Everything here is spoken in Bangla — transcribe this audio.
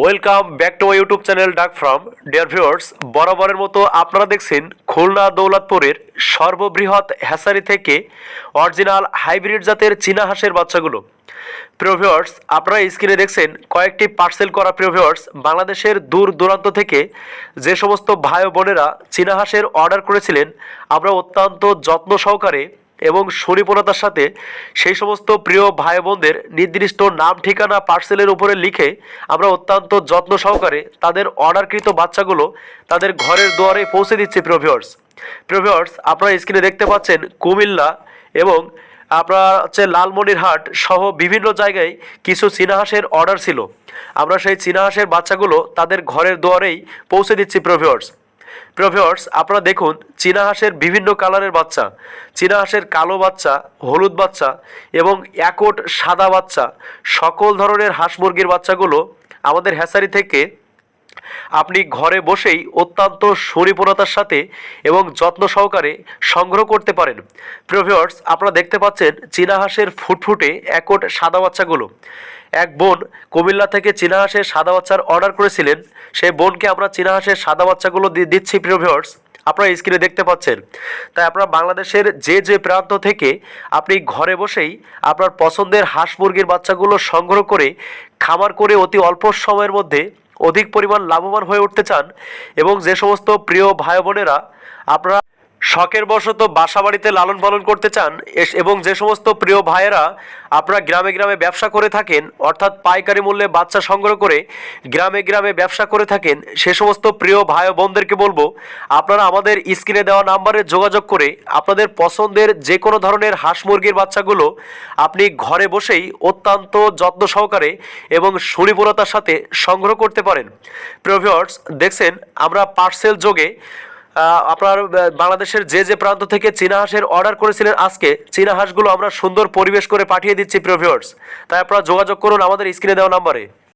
Welcome back to YouTube channel ডাক ফ্রম ডিয়ার ভিউয়ার্স বরাবরের মতো আপনারা দেখছেন খুলনা দৌলতপুরের সর্ববৃহৎ হ্যাসারি থেকে অরিজিনাল হাইব্রিড জাতের চীনা হাঁসের বাচ্চাগুলো। প্রিয় ভিউয়ার্স আপনারা স্ক্রিনে দেখছেন কয়েকটি পার্সেল করা প্রিয় ভিউয়ার্স বাংলাদেশের দূর দূরান্ত থেকে যে সমস্ত ভাই বোনেরা চীনা হাঁসের অর্ডার করেছিলেন, আমরা অত্যন্ত যত্ন সহকারে এবং সুনিপুণতার সাথে সেই সমস্ত প্রিয় ভাই বোনদের নির্দিষ্ট নাম, ঠিকানা পার্সেলের উপরে লিখে আমরা অত্যন্ত যত্ন সহকারে তাদের অর্ডারকৃত বাচ্চাগুলো তাদের ঘরের দুয়ারে পৌঁছে দিচ্ছি প্রিভিয়ার্স প্রিভিয়ার্স আপনারা স্ক্রিনে দেখতে পাচ্ছেন কুমিল্লা এবং আপনার হচ্ছে লালমনিরহাট সহ বিভিন্ন জায়গায় কিছু চীনা হাঁসের অর্ডার ছিল। আমরা সেই চীনা হাঁসের বাচ্চাগুলো তাদের ঘরের দুয়ারেই পৌঁছে দিচ্ছি প্রিভিয়ার্স প্রভিওর্স আপনারা দেখুন, চীনা হাঁসের বিভিন্ন কালারের বাচ্চা। চীনা হাঁসের কালো বাচ্চা, হলুদ বাচ্চা এবং একট সাদা বাচ্চা। সকল ধরনের হাঁস মুরগির বাচ্চাগুলো আমাদের হ্যাসারি থেকে আপনি ঘরে বসেই অত্যন্ত সুনিপুণতার সাথে এবং যত্ন সহকারে সংগ্রহ করতে পারেন। প্রভিওর্স আপনারা দেখতে পাচ্ছেন চীনা হাঁসের ফুটফুটে একট সাদা বাচ্চাগুলো। এক বোন কুমিল্লা থেকে চীনা হাঁসের সাদা বাচ্চার অর্ডার করেছিলেন। সেই বোনকে আমরা চীনা হাঁসের সাদা বাচ্চাগুলো দিচ্ছি প্রিভিওর্স আপনারা স্ক্রিনে দেখতে পাচ্ছেন। তাই আপনারা বাংলাদেশের যে যে প্রান্ত থেকে আপনি ঘরে বসেই আপনার পছন্দের হাঁস মুরগির বাচ্চাগুলো সংগ্রহ করে খামার করে অতি অল্প সময়ের মধ্যে অধিক পরিমাণ লাভবান হয়ে উঠতে চান এবং যে সমস্ত প্রিয় ভাই বোনেরা আপনারা শখের বশত বাসা বাড়িতে লালন পালন করতে চান এবং যে সমস্ত প্রিয় ভাইয়েরা আপনারা গ্রামে গ্রামে ব্যবসা করে থাকেন, অর্থাৎ পাইকারি মূল্যে বাচ্চা সংগ্রহ করে গ্রামে গ্রামে ব্যবসা করে থাকেন, সে সমস্ত প্রিয় ভাই বোনদেরকে বলব, আপনারা আমাদের স্ক্রিনে দেওয়া নাম্বারে যোগাযোগ করে আপনাদের পছন্দের যে কোনো ধরনের হাঁস মুরগির বাচ্চাগুলো আপনি ঘরে বসেই অত্যন্ত যত্ন সহকারে এবং সুনিপুণতার সাথে সংগ্রহ করতে পারেন। প্রিভিয়ার্স দেখছেন, আমরা পার্সেল যোগে আপনার বাংলাদেশের যে যে প্রান্ত থেকে চীনা হাঁসের অর্ডার করেছিলেন আজকে, চীনা হাঁসগুলো আমরা সুন্দর পরিবেশ করে পাঠিয়ে দিচ্ছি প্রিভিয়ার্স তাই আপনারা যোগাযোগ করুন আমাদের স্ক্রিনে দেওয়া নাম্বারে।